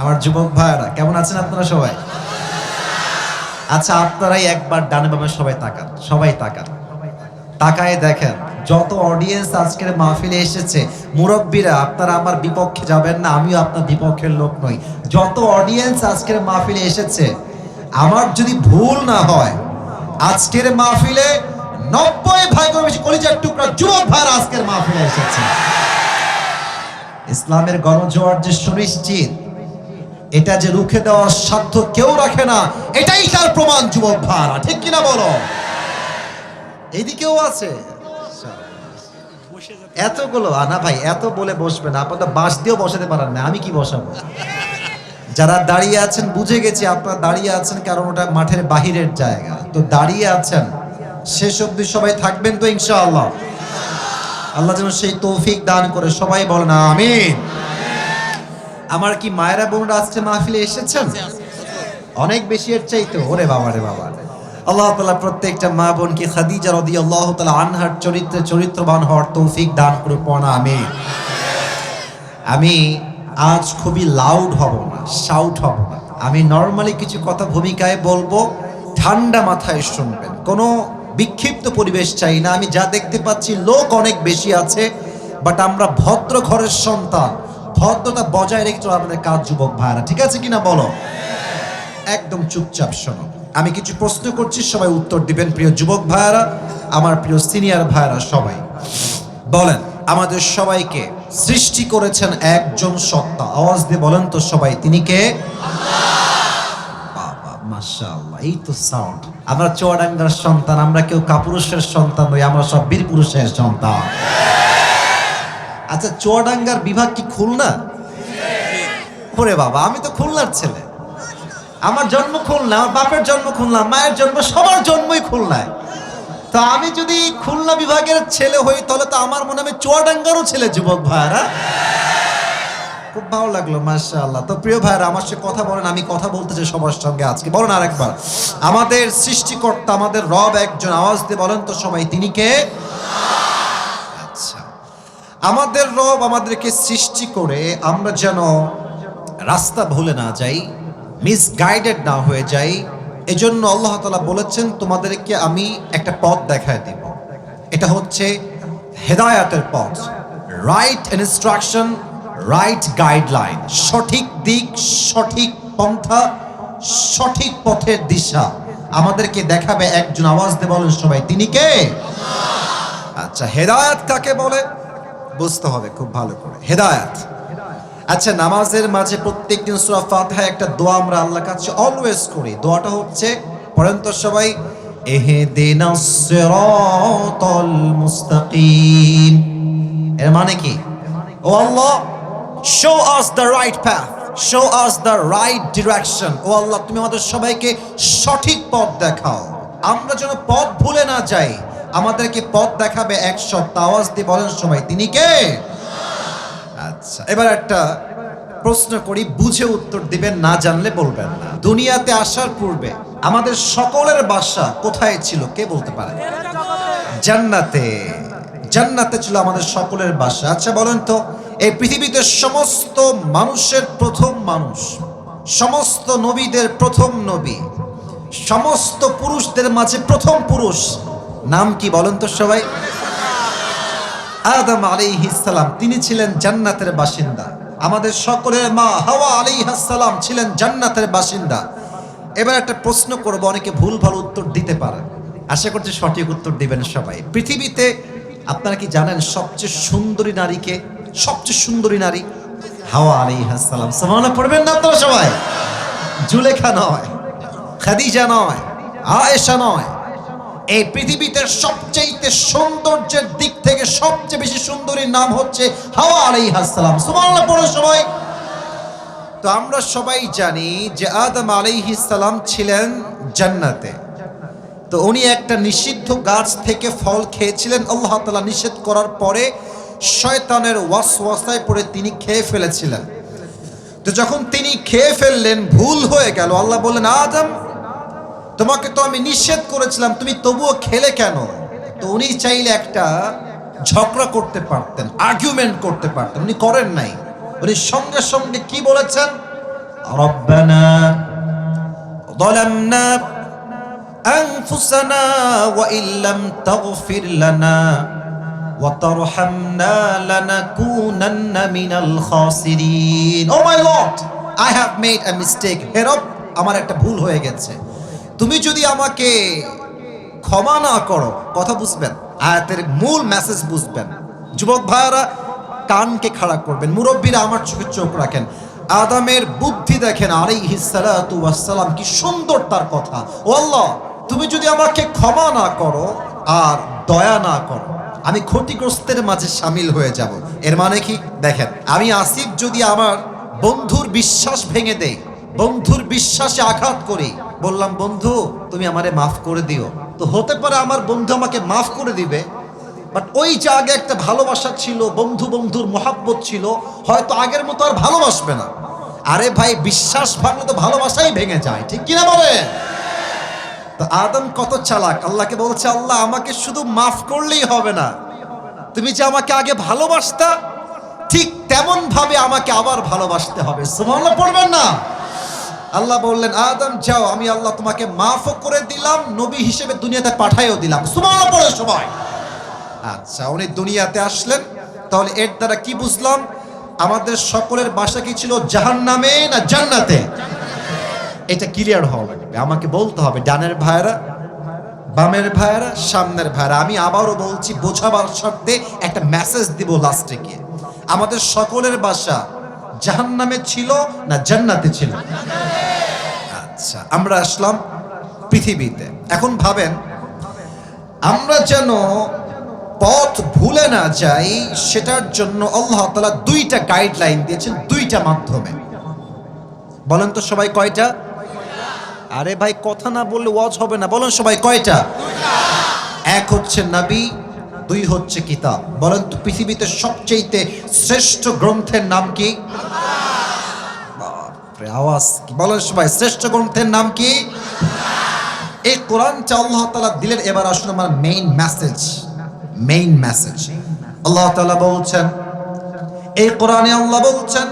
আমার যুবক ভাইয়েরা, কেমন আছেন আপনারা সবাই? আচ্ছা আপনারাই একবার ডানে বামে সবাই তাকান সবাই তাকান। তাকায় দেখেন, যত অডিয়েন্স আজকের মাহফিলে এসেছে, মুরব্বীরা, আপনারা আমার বিপক্ষে যাবেন না, আমিও আপনার বিপক্ষের লোক নই। যত অডিয়েন্স আজকের মাহফিলে এসেছে, আমার যদি ভুল না হয়, আজকের মাহফিলে নব্বই ভাই বেশি কলিজার টুকরা যুবক ভাইরা আজকের মাহফিলে এসেছে। ইসলামের গণজোয়ার যে সুনিশ্চিত এটা যে রুখে দেওয়ার সাধ্য কেউ রাখে না, এটাই তার প্রমাণ, যুবক ভাড়া ঠিক কিনা বলো? এইদিকেও আছে। এতগুলো আনা ভাই, এত বলে বসবেন আপনার বাঁশ দিয়েও বসাতে পারেন না, আমি কি বসাবো? যারা দাঁড়িয়ে আছেন, বুঝে গেছি আপনারা দাঁড়িয়ে আছেন কারণ ওটা মাঠের বাহিরের জায়গা। তো দাঁড়িয়ে আছেন, শেষ অবধি সবাই থাকবেন তো ইনশাআল্লাহ। আল্লাহ যেন সেই তৌফিক দান করে সবাই বলেন, আমিন। আমার কি মায়েরা বোনরা আজকে মাহফিলে এসেছেন? অনেক বেশি এর চাইতো ওরে বাবা রে বাবা। আল্লাহ তাআলা প্রত্যেকটা মা বোনকে খাদিজা রাদিয়াল্লাহু তাআলা আনহার চরিত্রে চরিত্রবান হওয়ার তৌফিক দান করে পড়া আমিন। আমি আজ খুবই লাউড হব না শাউট হব না। আমি নর্মালি কিছু কথা ভূমিকায় বলব ঠান্ডা মাথায় শুনবেন। কোনো বিক্ষিপ্ত পরিবেশ চাই না। আমি যা দেখতে পাচ্ছি লোক অনেক বেশি আছে বাট আমরা ভদ্র ঘরের সন্তান। ভদ্রতা বজায় রেখে চলো আমাদের কাজ, যুবক ভাইরা। ঠিক আছে কিনা বলো? একদম চুপচাপ শোনো। আমি কিছু প্রশ্ন করছি, সবাই উত্তর দিবেন, প্রিয় যুবক ভাইয়ারা আমার প্রিয় সিনিয়র ভাইয়ারা সবাই। বলেন, আমাদের সবাইকে সৃষ্টি করেছেন একজন সত্তা। আওয়াজ দিয়ে বলেন তো সবাই, তিনি কে? এই তো সাউন্ড আমরা চুয়াডাঙ্গার সন্তান, আমরা কেউ কাপুরুষের সন্তান নই, আমরা সব বীর পুরুষের সন্তান। আচ্ছা চুয়াডাঙ্গার বিভাগ কি খুলনা? ওরে বাবা, আমি তো খুলনার ছেলে। আমার জন্ম খুলনা, আমার বাপের জন্ম খুলনা, মায়ের জন্ম, সবার জন্মই খুলনায়। তো আমি যদি খুলনা বিভাগের ছেলে হই, তাহলে তো আমার মনে হবে চুয়াডাঙ্গারও ছেলে, যুবক ভাইরা খুব ভালো লাগল, মাশাআল্লাহ। তো প্রিয় ভাইরা আমার সাথে কথা বলেন, আমি কথা বলতে চাই সবার সঙ্গে আজকে। বলেন আরেকবার আমাদের সৃষ্টিকর্তা, আমাদের রব একজন, আওয়াজ দিয়ে বলেন তো সবাই, তিনি কে? আমাদের রব আমাদেরকে সৃষ্টি করে আমরা যেন রাস্তা ভুলে না যাই মিসগাইডেড না হয়ে যাই, এজন্য আল্লাহ তালা বলেছেন, তোমাদেরকে আমি একটা পথ দেখায় দিব। এটা হচ্ছে হেদায়াতের পথ। রাইট ইনস্ট্রাকশন রাইট গাইডলাইন সঠিক দিক, সঠিক পন্থা, সঠিক পথের দিশা। আমাদেরকে দেখাবে একজন আওয়াজ দিয়ে বলেন সবাই, তিনি কে? আচ্ছা হেদায়াত কাকে বলে? বুঝতে হবে খুব ভালো করে। হেদায়াত। আচ্ছা নামাজের মাঝে প্রত্যেকদিন সূরা ফাতিহা একটা দোয়া আমরা আল্লাহর কাছে অলওয়েজ করি। দোয়াটা হচ্ছে, পড়েন সবাই সিরাতাল মুস্তাকিম। এর মানে কি? O Allah show us the right path show us the right direction O Allah, তুমি আমাদের সবাইকে সঠিক পথ দেখাও। আমরা যেন পথ ভুলে না যাই। আমাদেরকে পথ দেখাবে এক আওয়াজ দিয়ে বলেন সবাই তিনি কে? আচ্ছা এবার একটা প্রশ্ন করি, বুঝে উত্তর দিবেন, না জানলে বলবেন না। দুনিয়াতে আসার পূর্বে আমাদের সকলের বাসা কোথায় ছিল, কে বলতে পারে? জান্নাতে। জান্নাতে ছিল আমাদের সকলের বাসা। আচ্ছা বলেন তো, এই পৃথিবীতে সমস্ত মানুষের প্রথম মানুষ, সমস্ত নবীদের প্রথম নবী, সমস্ত পুরুষদের মাঝে প্রথম পুরুষ নাম কি বলেন তো সবাই? আদম আলাইহিসসালাম তিনি ছিলেন জান্নাতের বাসিন্দা। আমাদের সকলের মা হাওয়া আলাইহিসসালাম ছিলেন জান্নাতের বাসিন্দা। এবার একটা প্রশ্ন করব, অনেকে ভুল ভালো উত্তর দিতে পারেন। আশা করছি সঠিক উত্তর দিবেন সবাই। পৃথিবীতে আপনারা কি জানেন সবচেয়ে সুন্দরী নারীকে? সবচেয়ে সুন্দরী নারী হাওয়া আলাইহিসসালাম সামানা পড়বেন না আপনারা সবাই? জুলেখা নয়, খাদিজা নয়, আয়েশা নয় এই পৃথিবীতে সবচেয়ে সৌন্দর্যের দিক থেকে সবচেয়ে বেশি সুন্দরীর নাম হচ্ছে হাওয়া আলাইহিস সালাম। সুবহানাল্লাহ, পড়ো সবাই। তো আমরা সবাই জানি যে আদম আলাইহিস সালাম ছিলেন জান্নাতে। তো উনি একটা নিষিদ্ধ গাছ থেকে ফল খেয়েছিলেন। আল্লাহ তাআলা নিষেধ করার পরে শয়তানের ওয়াসওয়াসায় পড়ে তিনি খেয়ে ফেলেছিলেন। তো যখন তিনি খেয়ে ফেললেন, ভুল হয়ে গেল। আল্লাহ বললেন, আদম তোমাকে তো আমি নিষেধ করেছিলাম তুমি তবুও খেলে কেন তো উনি চাইলে একটা ঝগড়া করতে পারতেন আর্গুমেন্ট করতে পারতেন উনি করেন নাই উনি সঙ্গে সঙ্গে কি বলেছেন ربنا ظلمنا أنفسنا وإن لم تغفر لنا وترحمنا لنكونن من الخاسرين Oh my Lord I have made a mistake হে রব আমার একটা ভুল হয়ে গেছে তুমি যদি আমাকে ক্ষমা না করো, কথা বুঝবেন, আয়াতের মূল মেসেজ বুঝবেন। যুবক ভাইয়ারা, কানকে খাড়া করবেন, মুরব্বীরা আমার চোখে চোখ রাখেন। আদামের বুদ্ধি দেখেন সালাতু ওয়াসসালাম, কি সুন্দর তার কথা। ও তুমি যদি আমাকে ক্ষমা না করো আর দয়া না করো, আমি ক্ষতিগ্রস্তের মাঝে সামিল হয়ে যাব। এর মানে কি? দেখেন, আমি আসিফ যদি আমার বন্ধুর বিশ্বাস ভেঙে দেই বন্ধুর বিশ্বাসে আঘাত করি। বললাম, বন্ধু, তুমি আমারে মাফ করে দিও। তো হতে পারে আমার বন্ধু আমাকে মাফ করে দিবে বাট ওই যে আগে একটা ভালোবাসা ছিল, বন্ধু বন্ধুর মহাব্বত ছিল, হয়তো আগের মতো আর ভালোবাসবে না। আরে ভাই, বিশ্বাস ভাঙলে তো ভালোবাসাই ভেঙে যায়, ঠিক কিনা বলে তো আদম কত চালাক, আল্লাহকে বলছে, আল্লাহ, আমাকে শুধু মাফ করলেই হবে না। তুমি যে আমাকে আগে ভালোবাসতা, ঠিক তেমন ভাবে আমাকে আবার ভালোবাসতে হবে। সুবহানাল্লাহ, পড়বেন না। আল্লাহ বললেন, আদম, যাও, আমি আল্লাহ তোমাকে মাফও করে দিলাম, নবী হিসেবে দুনিয়াতে পাঠাইও দিলাম। সুবহানাল্লাহ পড়ে সবাই। আচ্ছা উনি দুনিয়াতে আসলেন। তাহলে এর দ্বারা কি বুঝলাম? আমাদের সকলের বাসা কি ছিল, জাহান্নামে না জান্নাতে? এটা ক্লিয়ার হওয়া লাগবে। আমাকে বলতে হবে, ডানের ভাইরা বামের ভাইরা সামনের ভাইরা আমি আবারও বলছি, বোঝাবার শর্তে একটা মেসেজ দিব লাস্টে গিয়ে। আমাদের সকলের বাসা জাহান্নামে ছিল না জান্নাতে ছিল? আচ্ছা আমরা আসলাম পৃথিবীতে। এখন ভাবেন, আমরা যেন পথ ভুলে না যাই, সেটার জন্য আল্লাহ তালা দুইটা গাইডলাইন দিয়েছেন, দুইটা মাধ্যমে। বলেন তো সবাই কয়টা? আরে ভাই, কথা না বললে ওয়াজ হবে না। বলেন সবাই কয়টা? এক হচ্ছে নবী দুই হচ্ছে কিতাব বলেন তো পৃথিবীতে সবচেয়ে শ্রেষ্ঠ গ্রন্থের নাম কি বাপরে, আওয়াজ কি বলেন সবাই শ্রেষ্ঠ গ্রন্থের নাম কি এই কোরআনটা আল্লাহ তালা দিলেন এবার আসুন আমার main message main message Allah Taala বলছেন এই কোরআনে আল্লাহ বলছেন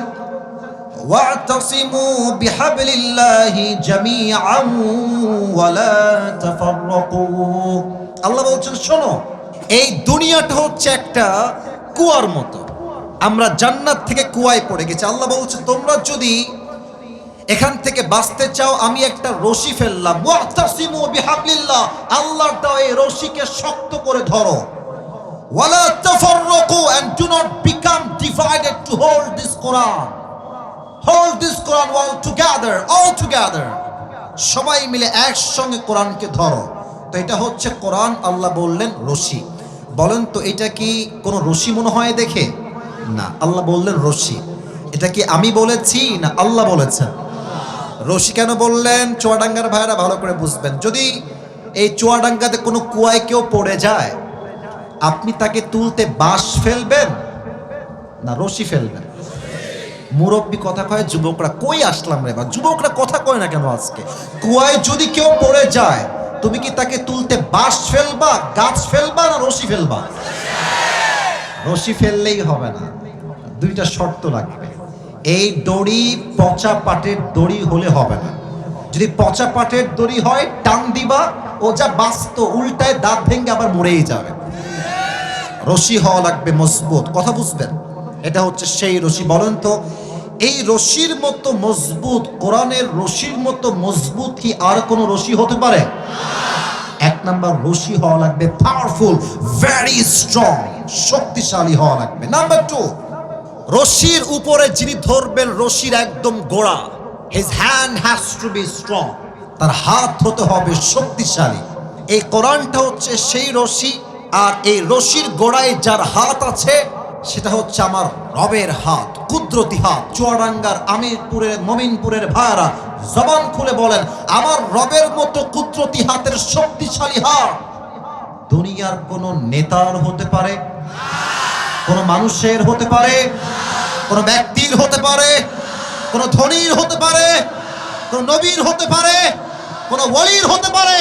واعتصموا بحبل الله جميعا ولا تفرقوا আল্লাহ বলছেন শোনো এই দুনিয়াটা হচ্ছে একটা কুয়ার মতো। আমরা জান্নাত থেকে কুয়ায় পড়ে গেছি। আল্লাহ বলছে, তোমরা যদি এখান থেকে বাঁচতে চাও, আমি একটা রশি ফেললাম। দেওয়া এই রশিকে শক্ত করে ধরো। Do become to hold this hold all all সবাই মিলে একসঙ্গে কোরআনকে ধরো। তো এটা হচ্ছে কোরআন আল্লাহ বললেন রশি। বলেন তো, এটা কি কোনো রশি মনে হয় দেখে? না, আল্লাহ বললেন রশি এটা কি আমি বলেছি না আল্লাহ বলেছেন? রশি কেন বললেন? চুয়াডাঙ্গার ভাইরা ভালো করে বুঝবেন। যদি এই চুয়াডাঙ্গাতে কোনো কুয়ায় কেউ পড়ে যায়, আপনি তাকে তুলতে বাঁশ ফেলবেন না রশি ফেলবেন? মুরব্বী কথা কয়, যুবকরা কই আসলাম রে বা? যুবকরা কথা কয় না কেন আজকে? কুয়ায় যদি কেউ পড়ে যায় তুমি কি তাকে তুলতে বাঁশ ফেলবা, গাছ ফেলবা না রশি ফেলবা? রশি ফেললেই হবে না। দুইটা শর্ত লাগবে। এই দড়ি পচা পাটের দড়ি হলে হবে না। যদি পচা পাটের দড়ি হয়, টান দিবা ও যা বাস্ত উল্টায় দাঁত ভেঙে আবার মরেই যাবে। রশি হওয়া লাগবে মজবুত। কথা বুঝবেন? এটা হচ্ছে সেই রশি। বলেন তো এই রশির মতো মজবুত, কোরআনের রশির মতো মজবুত কি আর কোনো রশি হতে পারে? এক নাম্বার রশি হওয়া লাগবে পাওয়ারফুল ভেরি স্ট্রং শক্তিশালী হওয়া লাগবে। নাম্বার টু রশির উপরে যিনি ধরবেন, রশির একদম গোড়া his hand has to be strong তার হাত হতে হবে শক্তিশালী। এই কোরআনটা হচ্ছে সেই রশি, আর এই রশির গোড়ায় যার হাত আছে সেটা হচ্ছে আমার রবের হাত, কুদরতি হাত। চুয়াডাঙ্গার আমিরপুরের, মমিনপুরের ভাইয়ারা জবান খুলে বলেন, আমার রবের মতো কুদরতি হাতের শক্তিশালী হাত দুনিয়ার কোন নেতার হতে পারে, কোন মানুষের হতে পারে, কোন ব্যক্তির হতে পারে, কোন ধনীর হতে পারে, কোন নবীর হতে পারে, কোন ওলির হতে পারে,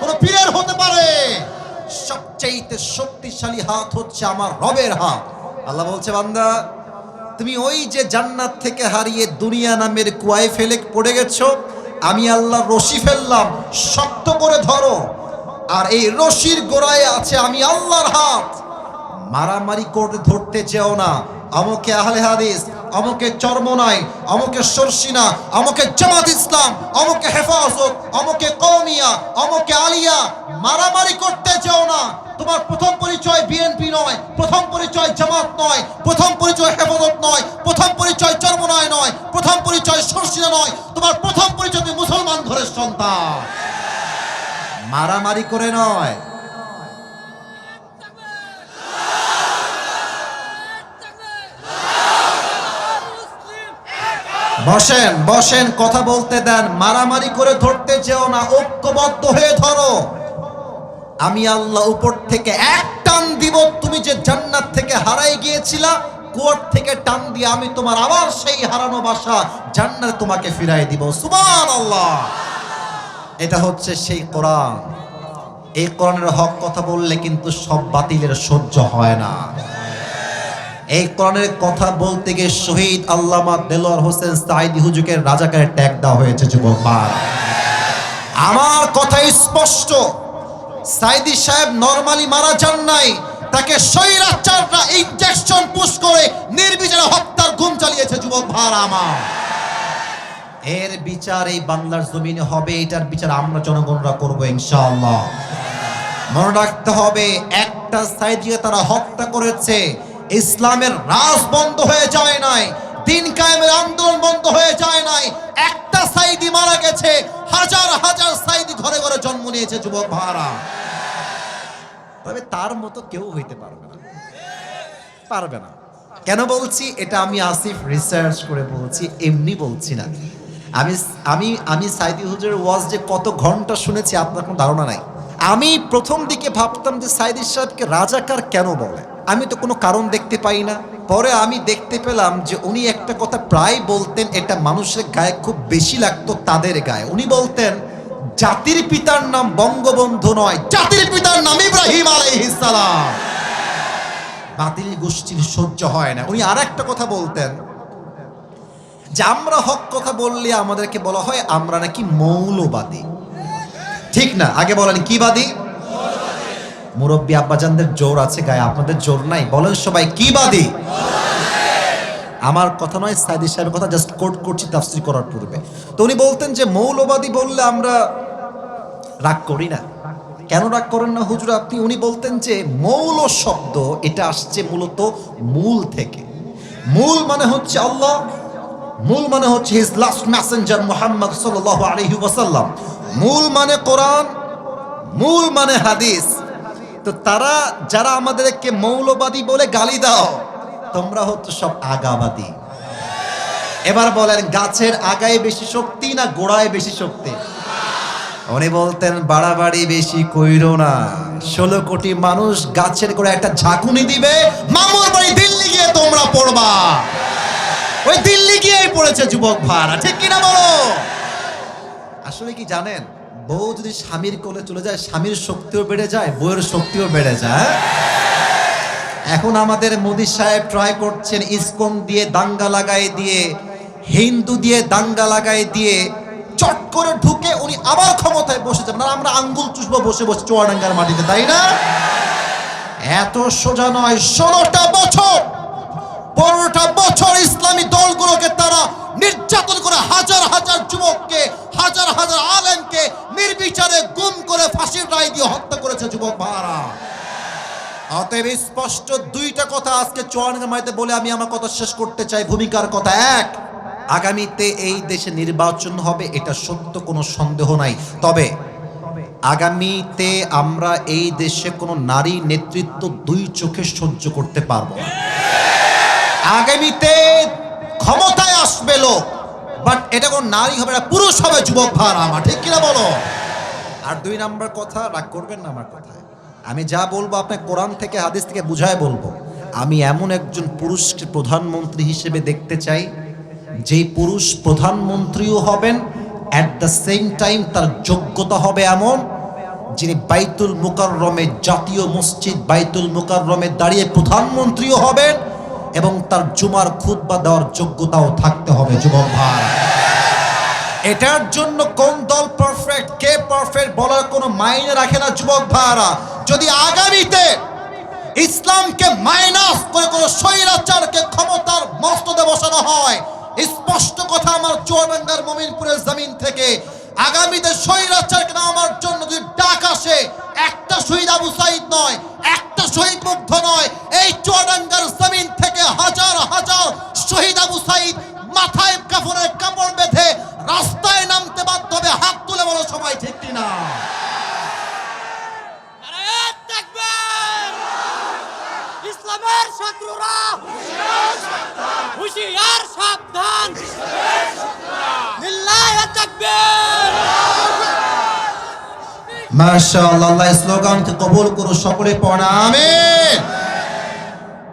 কোন পীরের হতে পারে। সবচেয়ে শক্তিশালী হাত হচ্ছে আমার রবের হাত। আল্লাহ বলছে, বান্দা, তুমি ওই যে জান্নাত থেকে হারিয়ে দুনিয়া নামের কুয়ায় ফেলে পড়ে গেছো, আমি আল্লাহ রশি ফেললাম, শক্ত করে ধরো, আর এই রশির গোড়ায় আছে আমি আল্লাহর হাত। মারামারি করে ধরতে চেও না। আমাকে আহলে হাদিস আমাকে চর্মনাই আমাকে সরসিনা আমাকে জামাত ইসলাম, আমাকে হেফাজত, আমাকে কৌমিয়া আমাকে আলিয়া, মারামারি করতে চাও না। তোমার প্রথম পরিচয় বিএনপি নয়, প্রথম পরিচয় জামাত নয়, প্রথম পরিচয় হেফাজত নয়, প্রথম পরিচয় চর্মনায় নয়, প্রথম পরিচয় সরসিনা নয়, তোমার প্রথম পরিচয় মুসলমান ঘরের সন্তান। মারামারি করে নয় বসেন বসেন, কথা বলতে দেন, মারামারি করে ধরতে চেও না, ঐক্যবদ্ধ হয়ে ধরো। আমি আল্লাহ উপর থেকে এক টান দিব, তুমি যে জান্নাত থেকে হারাই গিয়েছিলা কোর্ট থেকে টান দিয়ে আমি তোমার আবার সেই হারানো বাসা জান্নাত তোমাকে ফিরাই দিব। সুবহান আল্লাহ এটা হচ্ছে সেই কোরআন। এই কোরআনের হক কথা বললে কিন্তু সব বাতিলের সহ্য হয় না। এই কোরআনের কথা বলতে গিয়ে শহীদ আল্লামা দেলোয়ার হোসেন সাইদি হুজুকের রাজাকারের ট্যাগ দেওয়া হয়েছে, যুবক। আমার কথা স্পষ্ট। সাইদি সাহেব নরমালি মারা যান নাই, তাকে স্বৈরাচাররা ইনজেকশন পুশ করে নির্বিচারে হত্যার ঘুম চালিয়েছে, যুবক ভার আমার। এর বিচার এই বাংলার জমিনে হবে, এটার বিচার আমরা জনগণরা করব, ইনশাআল্লাহ। মনে রাখতে হবে, একটা সাইদিকে তারা হত্যা করেছে ইসলামের রাজ বন্ধ হয়ে যায় নাই, দিন কায়েমের আন্দোলন বন্ধ হয়ে যায় নাই। একটা সাইদি মারা গেছে, হাজার হাজার সাইদি ঘরে ঘরে জন্ম নিয়েছে, যুবক ভাড়া তবে তার মতো কেউ হইতে পারবে না। পারবে না। কেন বলছি? এটা আমি আসিফ রিসার্চ করে বলছি, এমনি বলছি না। আমি আমি আমি সাইদি হুজুর ওয়াজ যে কত ঘণ্টা শুনেছি, আপনার কোনো ধারণা নাই। আমি প্রথম দিকে ভাবতাম যে সাইদি সাহেবকে রাজাকার কেন বলে? আমি তো কোনো কারণ দেখতে পাই না। পরে আমি দেখতে পেলাম যে উনি একটা কথা প্রায় বলতেন, এটা মানুষের গায়ে খুব বেশি লাগতো তাদের গায়ে। উনি বলতেন, জাতির পিতার নাম বঙ্গবন্ধু নয়, জাতির পিতার নাম ইব্রাহিম আলাইহিস সালাম। বাতিল গোষ্ঠীর সহ্য হয় না। উনি আর একটা কথা বলতেন, যে আমরা হক কথা বললে আমাদেরকে বলা হয় আমরা নাকি মৌলবাদী। ঠিক না? আগে বলেন, কি বাদী? মুরব্বী আব্বাজানদের জোর আছে গায়ে, আপনাদের জোর নাই। বলেন সবাই, কি বাদী? আমার কথা নয় সাইদি সাহেবের কথা জাস্ট কোট করছি তাফসির করার পূর্বে। তো উনি বলতেন যে, মৌলবাদী বললে আমরা রাগ করি না। কেন রাগ করেন না হুজুর আপনি? উনি বলতেন যে, মৌল শব্দ, এটা আসছে মূলত মূল থেকে। মূল মানে হচ্ছে আল্লাহ, মূল মানে হচ্ছে হিজ লাস্ট মেসেঞ্জার মোহাম্মদ সাল্লাল্লাহু আলাইহি ওয়াসাল্লাম। মূল মানে কোরআন, মূল মানে হাদিস। তো তারা যারা আমাদেরকে মৌলবাদী বলে গালি দাও, তোমরা হচ্ছে সব আগাবাদী। এবার বলেন, গাছের আগায় বেশি শক্তি না গোড়ায় বেশি শক্তি? উনি বলতেন, বাড়াবাড়ি বেশি কইরো না। ষোলো কোটি মানুষ গাছের করে একটা ঝাঁকুনি দিবে, মামুর বাড়ি দিল্লি গিয়ে তোমরা পড়বা। ওই দিল্লি গিয়েই পড়েছে যুবক ভাড়া, ঠিক কিনা বলো? আসলে কি জানেন? বউ যদি স্বামীর কোলে চলে যায়, স্বামীর শক্তিও বেড়ে যায়, বউয়ের শক্তিও বেড়ে যায়। এখন আমাদের মোদি সাহেব ট্রাই করছেন ইসকন দিয়ে দাঙ্গা লাগাই দিয়ে, হিন্দু দিয়ে দাঙ্গা লাগাই দিয়ে, চট করে ঢুকে উনি আবার ক্ষমতায় বসে যাবেন। আর আমরা আঙ্গুল চুষবো, বসে বসে চুয়াডাঙ্গার মাটিতে, তাই না? এত সোজা নয়, ষোলোটা বছর, পনেরোটা বছর ইসলামী দলগুলোকে তারা নির্যাতন করে হাজার হাজার যুবককে, হাজার হাজার আলেমকে নির্বিচারে গুম করে ফাঁসির রায় দিয়ে হত্যা করেছে যুবক ভাড়া অতএব স্পষ্ট দুইটা কথা আজকে চুয়াডাঙ্গা মাইতে বলে আমি আমার কথা শেষ করতে চাই। ভূমিকার কথা এক, আগামীতে এই দেশে নির্বাচন হবে, এটা সত্য, কোনো সন্দেহ নাই। তবে আগামীতে আমরা এই দেশে কোনো নারী নেতৃত্ব দুই চোখে সহ্য করতে পারব আগামীতে ক্ষমতায় আসবে লোক বাট এটা কোনো নারী হবে না, পুরুষ হবে যুবক ভার আমার, ঠিক কিনা বলো? আর দুই নাম্বার কথা, রাগ করবেন না আমার কথায়। আমি যা বলব আপনার কোরআন থেকে, হাদিস থেকে বুঝায় বলব। আমি এমন একজন পুরুষকে প্রধানমন্ত্রী হিসেবে দেখতে চাই, যেই পুরুষ প্রধানমন্ত্রীও হবেন অ্যাট দ্য সেম টাইম তার যোগ্যতা হবে এমন, যিনি বাইতুল মুকাররমে জাতীয় মসজিদ, বাইতুল মুকাররমে দাঁড়িয়ে প্রধানমন্ত্রীও হবেন এবং তার জুমার খুতবা দেওয়ার যোগ্যতাও থাকতে হবে, যুবক ভাই। এটার জন্য কোন দল পারফেক্ট কে পারফেক্ট বলার কোনো মাইনে রাখে না যুবক ভাইরা? যদি আগামীতে ইসলামকে মাইনাস করে কোনো স্বৈরাচারকে ক্ষমতার মস্তদে বসানো হয়, স্পষ্ট কথা আমার চুয়াডাঙ্গার মমিনপুরের জমিন থেকে, আগামীতে স্বৈরাচারকে নামার জন্য যদি ডাক আসে, একটা শহীদ আবু সাইদ নয়, একটা শহীদ মুগ্ধ নয়, এই চুয়াডাঙ্গার জমিন থেকে হাজার হাজার শহীদ আবু সাইদ মাথায় কাপড়ের কাপড় বেঁধে রাস্তায় নামতে বাধ্য হবে হাত তুলে বলো সবাই ঠিক কিনা নারায়ণ তাকবীর! ইসলামের শত্রুরা হুশিয়ার সাবধান লিল্লাহি তাকবীর! মাশাআল্লাহ আল্লাহ স্লোগানকে কবুল করো সকলে পড়া আমিন।